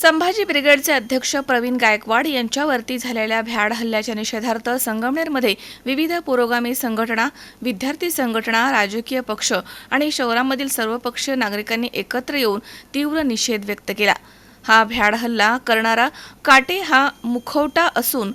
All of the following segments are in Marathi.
संभाजी ब्रिगेडचे अध्यक्ष प्रवीण गायकवाड यांच्यावरती झालेल्या भ्याड हल्ल्याच्या निषेधार्थ संगमनेरमध्ये विविध पुरोगामी संघटना विद्यार्थी संघटना राजकीय पक्ष आणि शहरामधील सर्वपक्षीय नागरिकांनी एकत्र येऊन तीव्र निषेध व्यक्त केला. हा भ्याड हल्ला करणारा काटे हा मुखवटा असून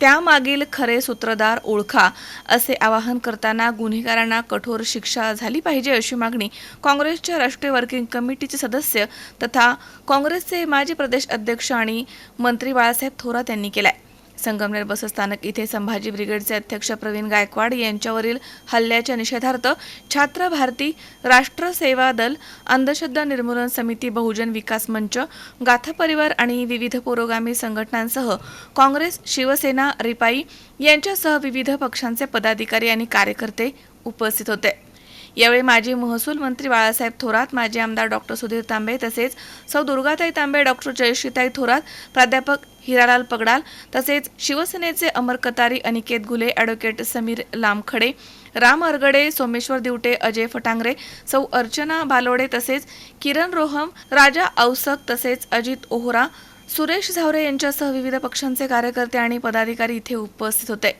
त्यामागील खरे सूत्रधार ओळखा असे आवाहन करताना गुन्हेगारांना कठोर शिक्षा झाली पाहिजे अशी मागणी काँग्रेसच्या राष्ट्रीय वर्किंग कमिटीचे सदस्य तथा काँग्रेसचे माजी प्रदेश अध्यक्ष आणि मंत्री बाळासाहेब थोरात यांनी केला आहे संगमनेर बसस्थानक इथे संभाजी ब्रिगेडचे अध्यक्ष प्रवीण गायकवाड यांच्यावरील हल्ल्याच्या निषेधार्थ छात्र भारती राष्ट्र सेवा दल अंधश्रद्धा निर्मूलन समिती बहुजन विकास मंच गाथा परिवार आणि विविध पुरोगामी संघटनांसह काँग्रेस शिवसेना रिपाई यांच्यासह विविध पक्षांचे पदाधिकारी आणि कार्यकर्ते उपस्थित होते. यावेळी माजी महसूल मंत्री बाळासाहेब थोरात माजी आमदार डॉक्टर सुधीर तांबे तसेच सौ दुर्गाताई तांबे डॉक्टर जयश्रीताई थोरात प्राध्यापक हिरालाल पगडाल तसेच शिवसेनेचे अमर कतारी अनिकेत घुले ॲडव्होकेट समीर लामखडे राम अरगडे सोमेश्वर दिवटे अजय फटांगरे सौ अर्चना बालोडे तसेच किरण रोहम राजा औसक तसेच अजित ओहरा सुरेश झावरे यांच्यासह विविध पक्षांचे कार्यकर्ते आणि पदाधिकारी इथे उपस्थित होते.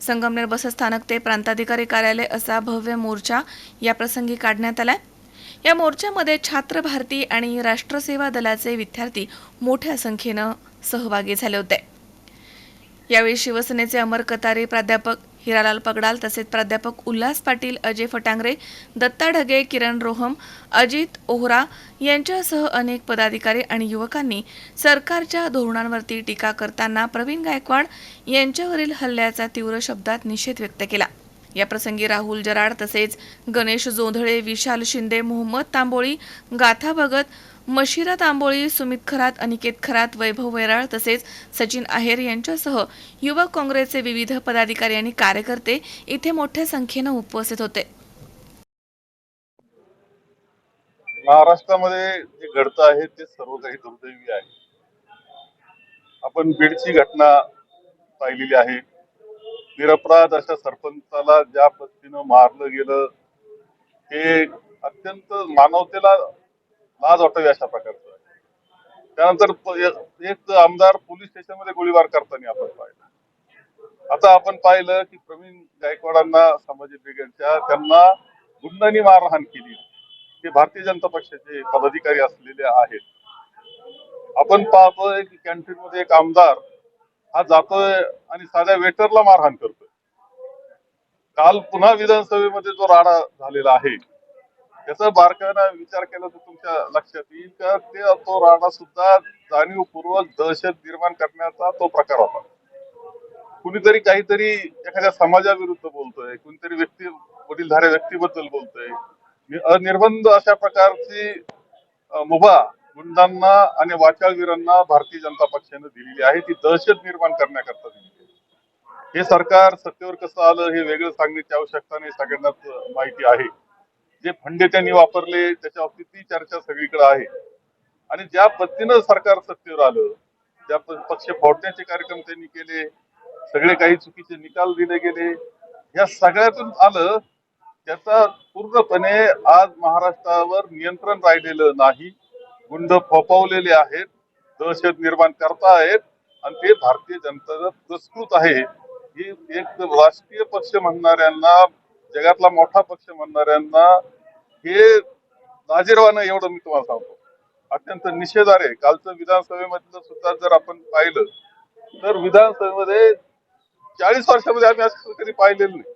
संगमनेर बसस्थानक ते प्रांताधिकारी कार्यालय असा भव्य मोर्चा या प्रसंगी काढण्यात आला या मोर्चामध्ये छात्र भारती आणि राष्ट्रसेवा दलाचे विद्यार्थी मोठ्या संख्येनं सहभागी झाले होते. यावेळी शिवसेनेचे अमर कतारे प्राध्यापक हिरालाल पगडाल तसेच प्राध्यापक उल्हास पाटील अजय फटांगरे दत्ता ढगे किरण रोहम अजित ओहरा यांच्यासह अनेक पदाधिकारी आणि युवकांनी सरकारच्या धोरणांवरती टीका करताना प्रवीण गायकवाड यांच्यावरील हल्ल्याचा तीव्र शब्दात निषेध व्यक्त केला. याप्रसंगी राहुल जराड तसेच गणेश जोंधळे विशाल शिंदे मोहम्मद तांबोळी गाथा भगत मशिरा तांबोळी सुमित खरात अनिकेत खरात वैभव वैराळ तसेच सचिन आहेर यांच्यासह युवक काँग्रेसचे विविध पदाधिकारी आणि कार्यकर्ते इथे मोठ्या संख्येनं उपस्थित होते. महाराष्ट्रामध्ये जे घडतं आहे ते सर्व काही दुर्दैवी आहे. आपण बीडची घटना पाहिलेली आहे. निरपराध अशा सरपंचाला ज्या पद्धतीनं मारलं गेलं हे अत्यंत मानवतेला लाज वाटावी अशा प्रकारचं त्यानंतर एक- एक आमदार पोलीस स्टेशनमध्ये गोळीबार करताना आपण पाहिलं. आता आपण पाहिलं की प्रवीण गायकवाडांना संभाजी ब्रिगेडच्या त्यांना गुंडांनी मारहाण केली. ते भारतीय जनता पक्षाचे पदाधिकारी असलेले आहेत. आपण पाहतोय की कॅन्टीन मध्ये एक आमदार हा जातोय आणि साध्या वेटरला मारहाण करतोय. काल पुन्हा विधानसभेमध्ये जो राडा झालेला आहे त्याचा बारकाईनं विचार केला तर तुमच्या लक्षात येईल का? ते तो राणा सुद्धा जाणीवपूर्वक दहशत निर्माण करण्याचा तो प्रकार होता. कुणीतरी काहीतरी एखाद्या समाजाविरुद्ध बोलतोय कुणीतरी व्यक्ती वडीलधाऱ्या व्यक्तीबद्दल बोलतोय. अनिर्बंध अशा प्रकारची मुभा गुंडांना आणि वाचाळवीरांना भारतीय जनता पक्षाने दिलेली आहे. ती दहशत निर्माण करण्याकरता दिलेली आहे. हे सरकार सत्तेवर कसं आलं हे वेगळं सांगण्याची आवश्यकता नाही सगळ्यांनाच माहिती आहे. जे फंडे त्यांनी वापरले त्याच्या बाबतीत ती चर्चा सगळीकडे आहे. आणि ज्या पद्धतीनं सरकार सत्तेवर आलं ज्या पक्ष फोडण्याचे कार्यक्रम त्यांनी केले सगळे काही चुकीचे निकाल दिले गेले या सगळ्यातून आलं त्याचा पूर्णपणे आज महाराष्ट्रावर नियंत्रण राहिलेलं नाही. गुंड फोपावलेले आहेत दहशत निर्माण करतायत आणि ते भारतीय जनता पुरस्कृत आहे. ही एक राष्ट्रीय पक्ष म्हणणाऱ्यांना जगातला मोठा पक्ष म्हणणाऱ्यांना हे लाजीरवानं एवढं मी तुम्हाला सांगतो. अत्यंत निषेधार आहे. कालचं विधानसभेमधलं सुद्धा जर आपण पाहिलं तर विधानसभेमध्ये चाळीस वर्षामध्ये आम्ही असं कधी पाहिलेलं नाही.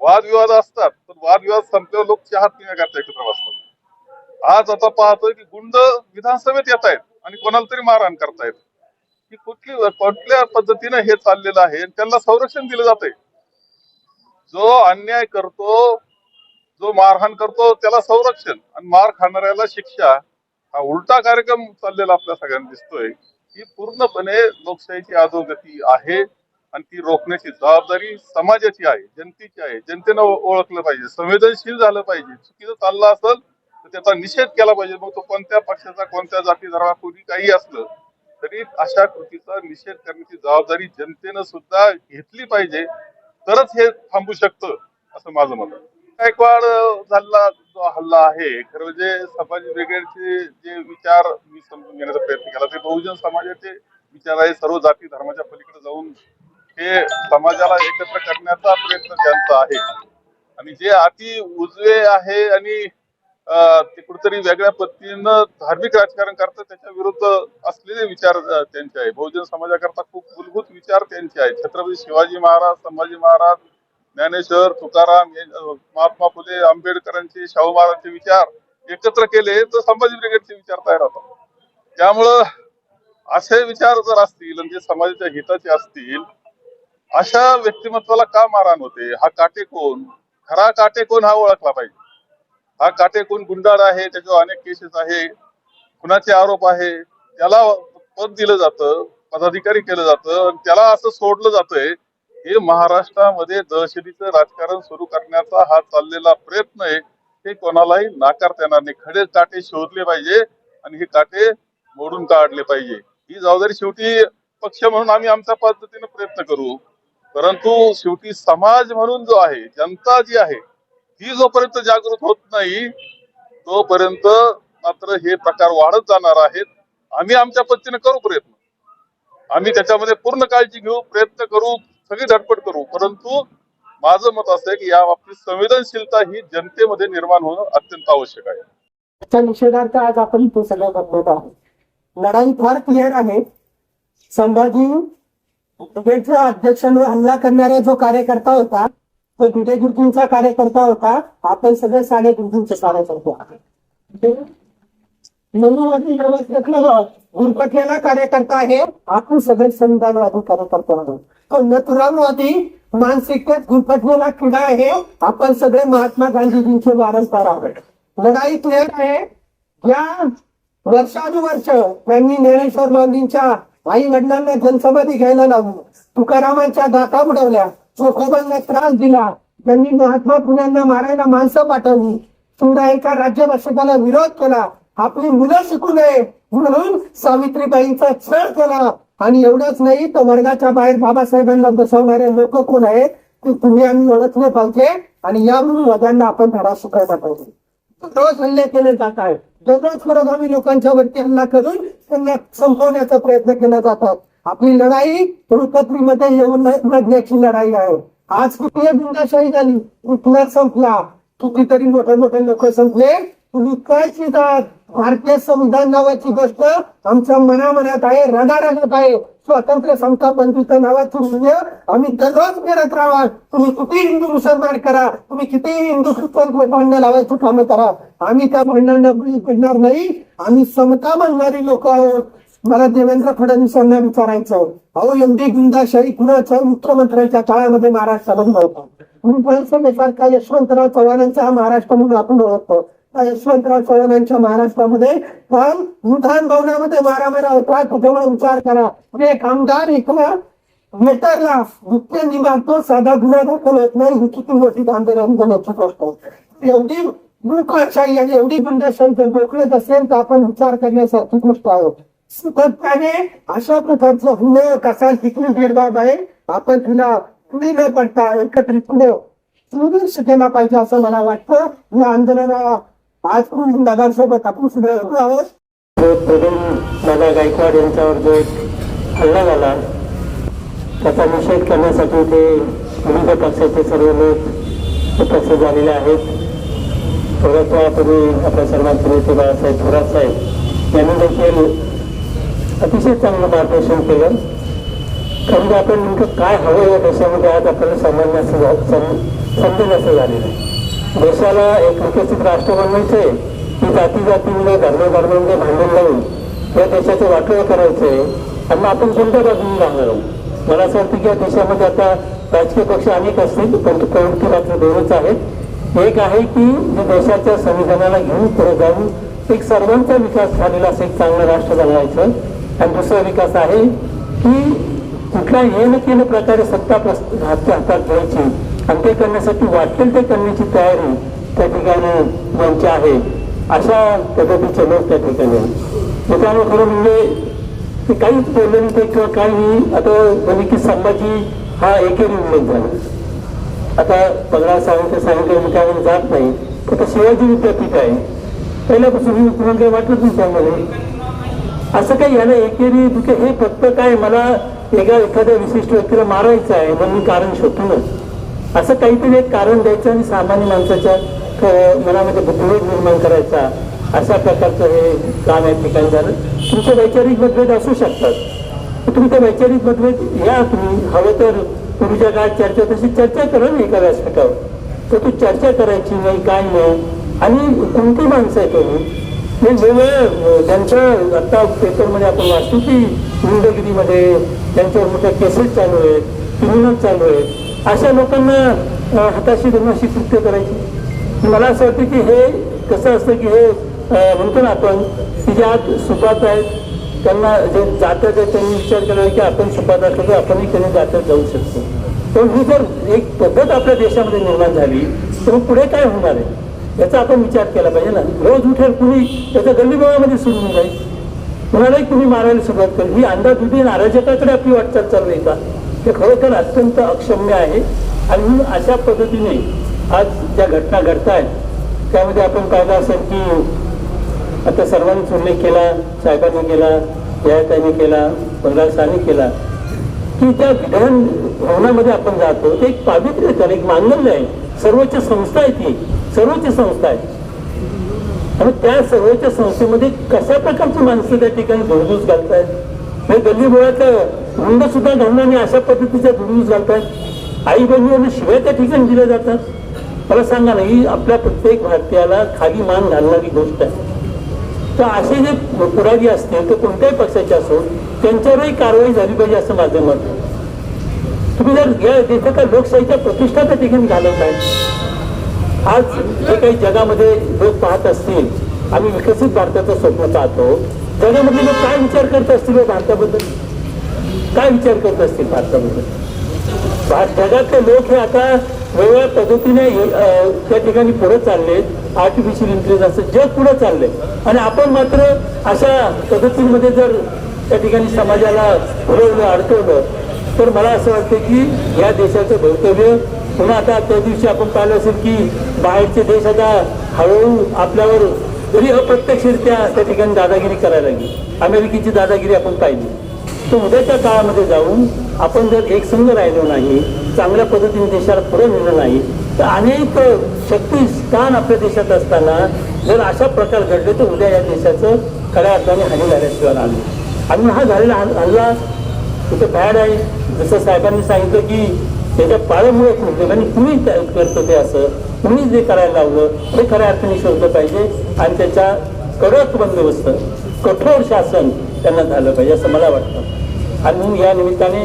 वादविवाद असतात पण वादविवाद संपल्यावर लोक चहा पिण्याकरता एकत्र बसतात. आज आता पाहतोय की गुंड विधानसभेत येत आहेत आणि कोणाला तरी मारहाण करतायत. की कुठली कुठल्या पद्धतीनं हे चाललेलं आहे? आणि त्यांना संरक्षण दिलं जातंय. जो अन्याय करतो जो मारहाण करतो त्याला संरक्षण आणि मार खाणाऱ्याला शिक्षा हा उलटा कार्यक्रम चाललेला आपल्या सगळ्यांना दिसतोय. ही पूर्णपणे लोकशाहीची अधोगती आहे आणि ती रोखण्याची जबाबदारी समाजाची आहे जनतेची आहे. जनतेनं ओळखलं पाहिजे संवेदनशील झालं पाहिजे. चुकीचं चाललं असेल तर त्याचा निषेध केला पाहिजे. मग तो कोणत्या पक्षाचा कोणत्या जाती धर्मा कोणी काही असलं तरी अशा कृतीचा निषेध करण्याची जबाबदारी जनतेनं सुद्धा घेतली पाहिजे. तरच हे थांबू शकतं असं माझं मत आहे. गायकवाड झालेला जो हल्ला आहे खरं म्हणजे समाज ब्रिगेडचे जे विचार मी समजून घेण्याचा प्रयत्न केला ते बहुजन समाजाचे विचार आहे सर्व जाती धर्माच्या पलीकडे जाऊन हे समाजाला एकत्र करण्याचा प्रयत्न त्यांचा आहे. आणि जे अति उजवे आहे आणि ते कुठेतरी वेगळ्या पद्धतीनं धार्मिक राजकारण करतात त्याच्या विरुद्ध असलेले विचार त्यांचे आहे. बहुजन समाजाकरता खूप मूलभूत विचार त्यांचे आहेत. छत्रपती शिवाजी महाराज संभाजी महाराज ज्ञानेश्वर तुकाराम महात्मा फुले आंबेडकरांचे शाहू महाराजांचे विचार एकत्र केले तर संभाजी ब्रिगेडचे विचार तयार होतात. त्यामुळं असे विचार जर असतील आणि जे समाजाच्या हिताचे असतील अशा व्यक्तिमत्वाला का मारहाण होते? हा काटेकोन खरा काटेकोन हा ओळखला पाहिजे. हा काटेकोण गुंडाळ आहे त्याच्यावर अनेक केसेस आहे. खुनाचे आरोप आहे. त्याला पद दिलं जातं पदाधिकारी केलं जातं आणि त्याला असं सोडलं जातंय. हे महाराष्ट्रामध्ये दहशतीचं राजकारण सुरू करण्याचा हा चाललेला प्रयत्न आहे. हे कोणालाही नाकारता येणार नाही. खडे काटे शोधले पाहिजे आणि हे काटे मोडून काढले पाहिजे. ही जबाबदारी शेवटी पक्ष म्हणून आम्ही आमच्या पद्धतीने प्रयत्न करू. परंतु शेवटी समाज म्हणून जो आहे जनता जी आहे ही जोपर्यंत जागृत होत नाही तोपर्यंत मात्र हे प्रकार वाढत जाणार आहेत. आम्ही आमच्या पद्धतीने करू प्रयत्न. आम्ही त्याच्यामध्ये पूर्ण काळजी घेऊ प्रयत्न करू सगळी धडपड करू. परंतु माझं मत असं आहे की या बाबतीत संवेदनशीलता ही जनतेमध्ये निर्माण होणं अत्यंत आवश्यक आहे. त्याच्या निषेधार्थ आज आपण इथे सगळं बघत आहोत. लढाई फार क्लिअर आहे. संभाजी अध्यक्षांवर हल्ला करणारा जो कार्यकर्ता होता तो गुरुजींचा कार्यकर्ता होता. आपण सगळे साडे गुरुजींचे कार्यकर्ते आहोत. म्हणून व्यवस्थेतलं कार्यकर्ता आहे. आपण सगळे संविधानवादी कार्यकर्ते आहोत. पण नथुरामवादी मानसिकतेत गुरपठलेला क्रीडा आहे. आपण सगळे महात्मा गांधीजींचे वारसदार आहोत. लढाई क्लिअर आहे. या वर्षानुवर्ष त्यांनी ज्ञानेश्वर माऊलींच्या आई वडिलांना जनसमाधी घ्यायला लावली तुकारामांच्या गाथा बुडवल्या. चोखोबांना त्रास दिला. त्यांनी महात्मा फुल्यांना मारायला माणसं पाठवली. पुन्हा एका राज्यभाषेकाला विरोध केला. आपली मुलं शिकू नये म्हणून सावित्रीबाईंचा छळ केला. आणि एवढंच नाही तर वर्गाच्या बाहेर बाबासाहेबांना बसवणारे लोक कोण आहेत ते तुम्ही आम्ही ओळखले पाहिजे आणि यावरून वर्गांना आपण धडा शिकायला पाहिजे. रोज हल्ले केले जात आहेत दररोज पुरोगामी लोकांच्या वरती हल्ला करून त्यांना संपवण्याचा प्रयत्न केला जातात. आपली लढाई रुपत्रीमध्ये येऊन लढण्याची लढाई आहे. आज कुठली गुंडाशाही झाली? कुठला संपला. कितीतरी मोठे मोठे लोक संपले. तुम्ही काय शिकतात भारतीय संविधान नावाची गोष्ट आमच्या मनामनात आहे रडारडात आहे. स्वातंत्र्य समता बंधुत्व नावाचं मूल्य आम्ही दररोज करत राहा. तुम्ही किती हिंदू मुसलमान करा तुम्ही किती हिंदू ख्रिस्ती भांडण लावायचं कामं करा. आम्ही त्या भांडणांना बळी पडणार नाही. आम्ही समता मानणारी लोक आहोत. मला देवेंद्र फडणवीसांना विचारायचं अहो एवढी गुंडाशाही कुणाचं? मुख्यमंत्र्यांच्या काळामध्ये महाराष्ट्रामध्ये नव्हतं म्हणून फळसभेसारखा यशवंतराव चव्हाणांचा हा महाराष्ट्र म्हणून आपण ओळखतो. त्या यशवंतराव चव्हाणांच्या महाराष्ट्रामध्ये पण विधान भवनामध्ये मारामारा होता. त्याच्यामुळे विचार करा. म्हणजे एक आमदार एका मेटरला मुख्य मारतो साधा गुन्हा दाखल होत नाही ही किती मोठी आंदोलन बनवची असतो एवढी लोकशाही आणि एवढी गुंडाशाही जर मोकळत असेल तर आपण विचार करण्यासारखी गोष्ट आहोत. सुखदपणे अशा प्रकारचा गुन्हे कसा टिकून भेदभाव आहे आपण तिला पुढे न पडता एकत्रितपणे संघर्ष शिकायला पाहिजे असं मला वाटतं. या आंदोलनाला आज दादांसोबत आपण सुद्धा आहोत. प्रवीण दादा गायकवाड यांच्यावर जो हल्ला झाला त्याचा निषेध करण्यासाठी ते विविध पक्षाचे सर्व लोक उपस्थित झालेले आहेत. थोड्याच वेळापूर्वी आपल्या सर्वांचे नेते बाळासाहेब थोरात साहेब यांनी देखील अतिशय चांगलं मार्गदर्शन केलं. कारण की आपण नेमकं काय हवं या देशामध्ये आज आपल्याला समजण्याचं झा- सम- समजेनसं झालेलं आहे. देशाला एक विकसित राष्ट्र आहे की जाती जातीमध्ये धर्मधर्मामध्ये भांडण लावून या देशाचं वाटळ करायचं आहे आणि मग आपण कोणत्या बाजूने राहणार आहोत? मला असं वाटतं की या देशामध्ये आता राजकीय पक्ष अनेक असतील पण प्रवृत्ती मात्र दोनच आहेत. एक आहे की जे देशाच्या संविधानाला घेऊन पुढे जाऊन एक सर्वांचा विकास झालेला असं एक चांगलं राष्ट्र बनवायचं. आणि दुसरा विकास आहे की कुठल्या येणं केलं प्रकारे सत्ता प्रस- हातात घ्यायची आणि ते करण्यासाठी वाटेल ते करण्याची तयारी त्या ठिकाणी यांची आहे. अशा पद्धतीचे लोक त्या ठिकाणी आहेत. त्याच्यामुळे खरं म्हणजे ते काहीच बोलले नाही ते किंवा काही आता म्हणजे की संभाजी हा एकेरी उल्लेख झाला आता पगडा सांगितलं सांगितलं मी त्यामध्ये जात नाही. फक्त शिवाजी विद्यापीठ आहे. पहिल्यापासून मी तुम्हाला काही वाटत नाही त्यामध्ये. असं काही याला एकेरी दुखे हे फक्त काय मला एका एखाद्या विशिष्ट व्यक्तीला मारायचं आहे म्हणून मी कारण शोधूनच. असं काहीतरी एक कारण द्यायचं आणि सामान्य माणसाच्या मनामध्ये बुद्धिभेद निर्माण करायचा. अशा प्रकारचं हे काम या ठिकाणी झालं. तुमचे वैचारिक मतभेद असू शकतात. तुम्ही ते वैचारिक मतभेद या तुम्ही. हवं तर पूर्वीच्या काळात चर्चा तशी चर्चा करा ना एका व्यासपीठावर. तर तू चर्चा करायची नाही काय नाही. आणि कोणती माणसं आहे तुम्ही? वेगवेगळ्या अं, त्यांच्या आत्ता पेपरमध्ये आपण वाचतो की गुंडगिरीमध्ये त्यांच्यावर मोठ्या केसेस चालू आहेत क्रिमिनल चालू आहेत. अशा लोकांना हाताशी धरून कृत्य करायची. मला असं वाटतं की हे कसं असतं की हे म्हणतो ना आपण की जे आज सुपात आहेत त्यांना जे जातात त्यांनी विचार केला की आपण सुपात असतो तर आपणही त्यांनी जात्यात जाऊ शकतो. पण ही जर एक पद्धत आपल्या देशामध्ये निर्माण झाली तर पुढे काय होणार आहे? याचा आपण विचार केला पाहिजे ना. रोज उठेल कुणी त्याच्या गल्लीबोळामध्ये सोडून जाईल. कुणालाही कुणी मारायला सुरुवात करेल. ही अंधाधुंदी नाराजकाकडे आपली वाटचाल चालू आहे का? ते खरोखर अत्यंत अक्षम्य आहे. आणि म्हणून अशा पद्धतीने आज ज्या घटना घडत आहेत त्यामध्ये आपण पाहिलं असेल की आता सर्वांनीच उल्लेख केला साहेबांनी केला जयाताईंनी केला बंगाल केला की त्या विधान भवनामध्ये आपण जातो. ते एक पावित्र्य तर एक मांगल्य आहे. सर्वोच्च संस्था आहे ती. सर्वोच्च संस्था आहे आणि त्या सर्वोच्च संस्थेमध्ये कशा प्रकारची माणसं त्या ठिकाणी धुडधूस घालतायत? म्हणजे गल्ली बोळात रुंद सुद्धा घालणं आणि अशा पद्धतीच्या धुडधूस घालतायत. आई बहिणींना शिवाय त्या ठिकाणी दिल्या जातात. मला सांगा ना ही आपल्या प्रत्येक भारतीयाला खाली मान घालणारी गोष्ट आहे. तर असे जे पुराधी असतील तर कोणत्याही पक्षाचे असो त्यांच्यावरही कारवाई झाली पाहिजे असं माझं मत तुम्ही जर या देशाच्या लोकशाहीच्या प्रतिष्ठा त्या ठिकाणी घालवत आहे आज जे काही जगामध्ये लोक पाहत असतील आम्ही विकसित भारताचं स्वप्न पाहतो. जगामध्ये लोक काय विचार करत असतील हो भारताबद्दल? काय विचार करत असतील भारताबद्दल? जगातले लोक हे आता वेगवेगळ्या पद्धतीने त्या ठिकाणी पुढे चालले. आर्टिफिशियल इंटेलिजन्स जग पुढे चालले. आणि आपण मात्र अशा पद्धतीमध्ये जर त्या ठिकाणी समाजाला पुरवलं अडकवलं तर मला असं वाटतं की या देशाचं भवितव्य म्हणून आता त्या दिवशी आपण पाहिलं असेल की बाहेरचे देश आता हळूहळू आपल्यावर जरी अप्रत्यक्षरित्या त्या ठिकाणी दादागिरी करायला लागली. अमेरिकेची दादागिरी आपण पाहिली. तर उद्याच्या काळामध्ये जाऊन आपण जर एकसंघ राहिलो नाही चांगल्या पद्धतीने देशाला पुढे नेलं नाही तर अनेक शक्ती स्थान आपल्या देशात असताना जर अशा प्रकार घडले तर उद्या या देशाचं खऱ्या अर्थाने हानी झाल्याशिवाय आली आणि हा झालेला हल्ला तिथं फॅड आहे. जसं साहेबांनी सांगितलं की त्याच्या पाळमुळे प्रॉब्लेम आणि तुम्ही काय करतो ते असं? तुम्हीच जे करायला लावलं ते खऱ्या अर्थाने शोधलं पाहिजे आणि त्याच्या कडक बंदोबस्त कठोर शासन त्यांना झालं पाहिजे असं मला वाटतं. आणि म्हणून या निमित्ताने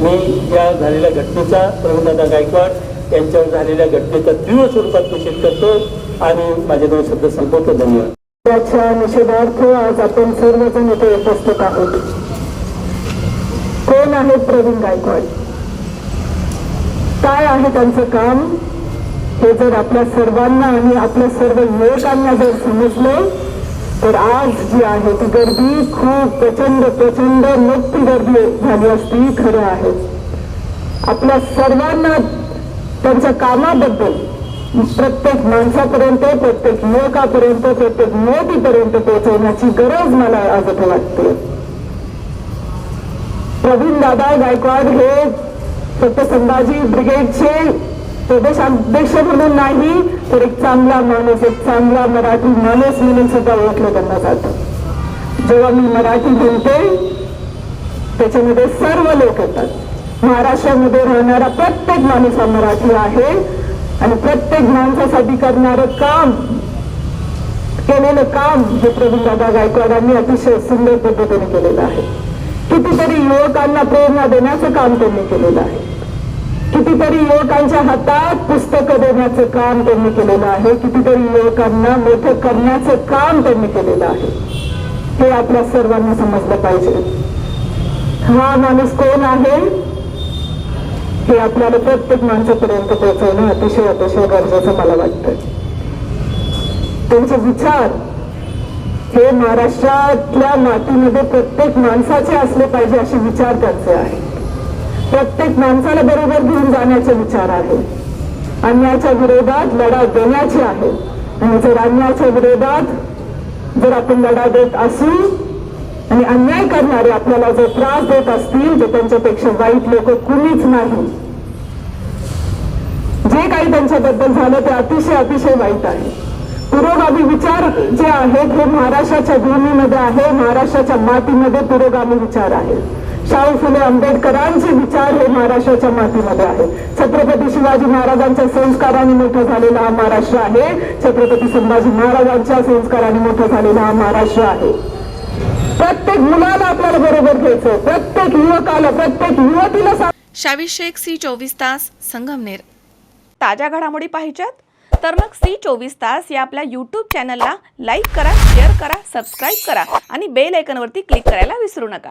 मी या झालेल्या घटनेचा प्रवीणदादा गायकवाड यांच्यावर झालेल्या घटनेचा तीव्र स्वरूपात निषेध करतो आणि माझे दोन शब्द संपवतो. धन्यवाद. त्याच्या निषेधार्थ आज आपण सर्वजण इथे उपस्थित आहोत. कोण आहेत प्रवीण गायकवाड? काय आहे त्यांचं काम? हे जर आपल्या सर्वांना आणि आपल्या सर्व युवकांना जर समजलं तर आज जी आहे ती गर्दी खूप प्रचंड प्रचंड मोठी गर्दी झाली असती खरं आहे. आपल्या सर्वांना त्यांच्या कामाबद्दल प्रत्येक माणसापर्यंत प्रत्येक युवकापर्यंत प्रत्येक मोठीपर्यंत पोहोचवण्याची गरज मला आज वाटते. प्रवीण दादा गायकवाड हे फक्त संभाजी ब्रिगेडचे प्रदेशाध्यक्ष म्हणून नाही तर एक चांगला माणूस एक चांगला मराठी माणूस म्हणून सुद्धा ओळखलं त्यांना जातं. जेव्हा मी मराठी बोलते त्याच्यामध्ये सर्व लोक येतात. महाराष्ट्रामध्ये राहणारा प्रत्येक माणूस हा मराठी आहे आणि प्रत्येक माणसासाठी करणारं काम केलेलं काम हे प्रवीणदादा गायकवाडांनी अतिशय सुंदर पद्धतीने केलेलं आहे. कितीतरी युवकांना प्रेरणा देण्याचं काम त्यांनी केलेलं आहे. कितीतरी युवकांच्या हातात पुस्तकं देण्याचं काम त्यांनी केलेलं आहे. कितीतरी युवकांना मोठं करण्याचं काम त्यांनी केलेलं आहे. हे आपल्या सर्वांना समजलं पाहिजे. हा माणूस कोण आहे? हे आपल्याला प्रत्येक माणसापर्यंत पोहोचवणं अतिशय अतिशय गरजेचं मला वाटतं. त्यांचे विचार हे महाराष्ट्रातल्या मातीमध्ये प्रत्येक माणसाचे असले पाहिजे असे विचार त्यांचे आहेत. प्रत्येक माणसाला बरोबर घेऊन जाण्याचे विचार आहे अन्यायाच्या विरोधात लढा देण्याची आहे. आणि जर अन्यायाच्या विरोधात जर आपण लढा देत असू आणि अन्याय करणारे आपल्याला जर त्रास देत असतील जे त्यांच्यापेक्षा वाईट लोक कुणीच नाही. जे काही त्यांच्याबद्दल झालं ते अतिशय अतिशय वाईट आहे. पुरोगामी विचार जे आहेत हे महाराष्ट्राच्या भूमीमध्ये आहे महाराष्ट्राच्या मातीमध्ये पुरोगामी विचार आहे शाहू फुले आंबेडकरांचे विचार हे महाराष्ट्राच्या मातीमध्ये आहे छत्रपती शिवाजी महाराजांच्या संस्काराने मोठा झालेला हा महाराष्ट्र आहे. छत्रपती संभाजी महाराजांच्या संस्काराने मोठा झालेला हा महाराष्ट्र आहे. प्रत्येक मुलाला आपल्याला बरोबर घ्यायचं. प्रत्येक युवकाला प्रत्येक युवतीला शावी शेख सी चोवीस तास संगमनेर. ताज्या घडामोडी पाहिजेत? तर मग सी चोवीस तास या आपल्या यूट्यूब चॅनलला लाईक करा शेअर करा सबस्क्राईब करा आणि बेल आयकॉनवरती क्लिक करायला विसरू नका.